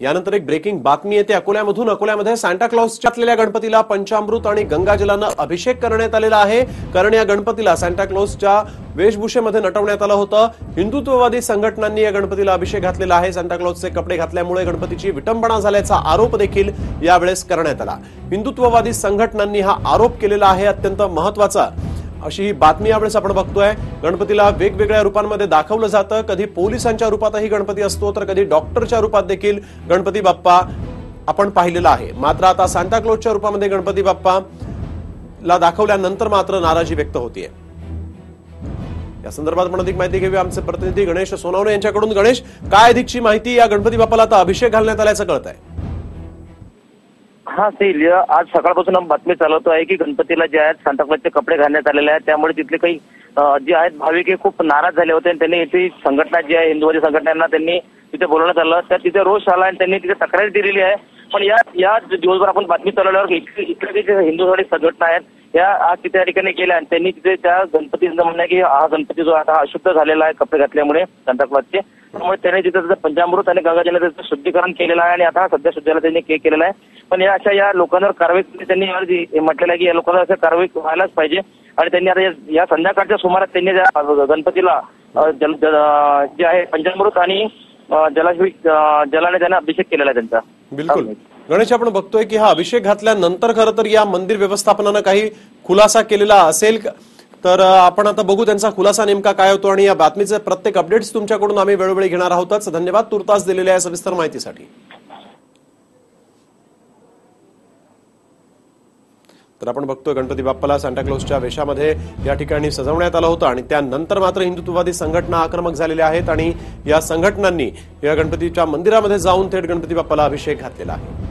यानंतर एक ब्रेकिंग बातमी येते. अकोल्यामधून अकोल्यामध्ये सांता क्लॉसच्या असलेल्या गणपतीला पंचामृत आणि गंगाजलानं अभिषेक करण्यात आलेला आहे. कारण या गणपतीला सांता क्लॉसच्या वेशभूषेमध्ये नटवण्यात आलं होतं. हिंदुत्ववादी संघटनांनी या गणपतीला अभिषेक घातलेला आहे. सांता क्लॉजचे कपडे घातल्यामुळे गणपतीची विटंबना झाल्याचा आरोप देखील यावेळेस करण्यात आला. हिंदुत्ववादी संघटनांनी हा आरोप केलेला आहे. अत्यंत महत्त्वाचा अशी ही बातमी यावेळेस आपण बघतोय. गणपतीला वेगवेगळ्या रूपांमध्ये दाखवलं जातं. कधी पोलिसांच्या रूपातही गणपती असतो तर कधी डॉक्टरच्या रूपात देखील गणपती बाप्पा आपण पाहिलेला आहे. मात्र आता सांताक्लोजच्या रूपामध्ये गणपती बाप्पा ला दाखवल्यानंतर मात्र नाराजी व्यक्त होतीये. या संदर्भात आपण अधिक माहिती घेऊया आमचे प्रतिनिधी गणेश सोनावणे यांच्याकडून. गणेश काय अधिकची माहिती या गणपती बाप्पाला आता अभिषेक घालण्यात आल्याचं कळत आहे हा सैल आज सकाळपासून बातमी चालवतो आहे की गणपतीला जे आहेत सांताक्लॉजचे कपडे घालण्यात आलेले आहेत. त्यामुळे तिथले काही जे आहेत भाविक हे खूप नाराज झाले होते आणि त्यांनी इथे संघटना जी आहे हिंदूवादी संघटनांना त्यांनी तिथे बोलवण्यात आलं तर तिथे रोष आला आणि त्यांनी तिथे तक्रार दिलेली आहे. पण या या दिवसभर आपण बातमी चालवल्यावर इथले जे हिंदूवादी संघटना आहेत या आज तिथे या ठिकाणी गेल्या आणि त्यांनी तिथे त्या गणपतीचं म्हणणं आहे की हा गणपती जो आता हा अशुद्ध झालेला आहे कपडे घातल्यामुळे सांताक्लॉजचे त्यामुळे त्यांनी तिथे त्याचं पंचामृत आणि गंगाजल त्याचं शुद्धीकरण केलेलं आहे आणि आता सध्या शुद्धीला त्यांनी के केलेला आहे. पण या अशा या लोकांवर कारवाई त्यांनी म्हटलेलं आहे की या लोकांवर असं कारवाई व्हायलाच पाहिजे. आणि त्यांनी आता या- संध्याकाळच्या सुमारास त्यांनी त्या गणपतीला जल जे आहे पंचामृत आणि अं, जलाने त्यांना अभिषेक केलेला आहे त्यांचा. बिलकुल. गणेश आपण बघतोय की हा अभिषेक घातल्यानंतर खरं तर या मंदिर व्यवस्थापनानं काही खुलासा केलेला असेल. तर आपण आता बघू त्यांचा खुलासा नेमका काय होतो आणि या बातमीचे प्रत्येक अपडेट्स तुमच्याकडून आम्ही वेळोवेळी घेणार आहोतच. धन्यवाद. तुर्तास दिलेल्या या सविस्तर माहितीसाठी. तर आपण बघतोय गणपती बाप्पाला सांताक्लॉजच्या वेशामध्ये या ठिकाणी सजवण्यात आलं होतं आणि त्यानंतर मात्र हिंदुत्ववादी संघटना आक्रमक झालेल्या आहेत आणि या संघटनांनी या गणपतीच्या मंदिरामध्ये जाऊन थेट गणपती बाप्पाला अभिषेक घातलेला आहे.